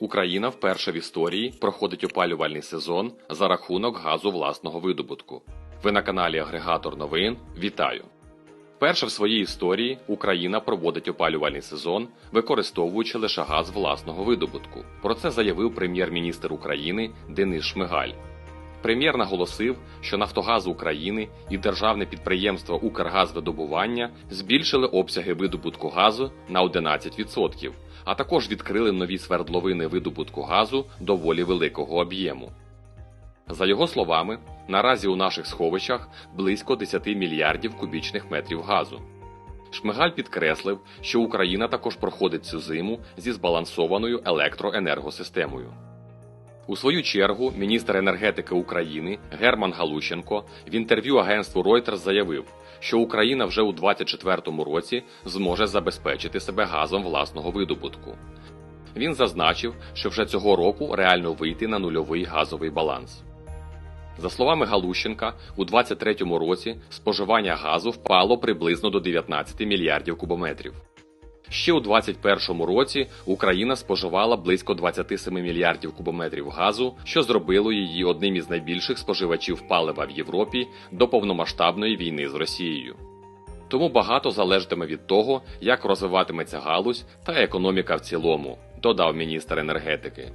Україна вперше в історії проходить опалювальний сезон за рахунок газу власного видобутку. Ви на каналі Агрегатор новин. Вітаю! Вперше в своїй історії Україна проводить опалювальний сезон, використовуючи лише газ власного видобутку. Про це заявив прем'єр-міністр України Денис Шмигаль. Прем'єр наголосив, що Нафтогаз України і державне підприємство Укргазвидобування збільшили обсяги видобутку газу на 11%, а також відкрили нові свердловини видобутку газу доволі великого об'єму. За його словами, наразі у наших сховищах близько 10 мільярдів кубічних метрів газу. Шмигаль підкреслив, що Україна також проходить цю зиму зі збалансованою електроенергосистемою. У свою чергу міністр енергетики України Герман Галущенко в інтерв'ю агентству Reuters заявив, що Україна вже у 2024 році зможе забезпечити себе газом власного видобутку. Він зазначив, що вже цього року реально вийти на нульовий газовий баланс. За словами Галущенка, у 2023 році споживання газу впало приблизно до 19 мільярдів кубометрів. Ще у 2021 році Україна споживала близько 27 мільярдів кубометрів газу, що зробило її одним із найбільших споживачів палива в Європі до повномасштабної війни з Росією. Тому багато залежатиме від того, як розвиватиметься галузь та економіка в цілому, додав міністр енергетики.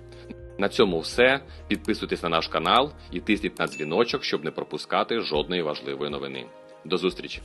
На цьому все. Підписуйтесь на наш канал і тисніть на дзвіночок, щоб не пропускати жодної важливої новини. До зустрічі!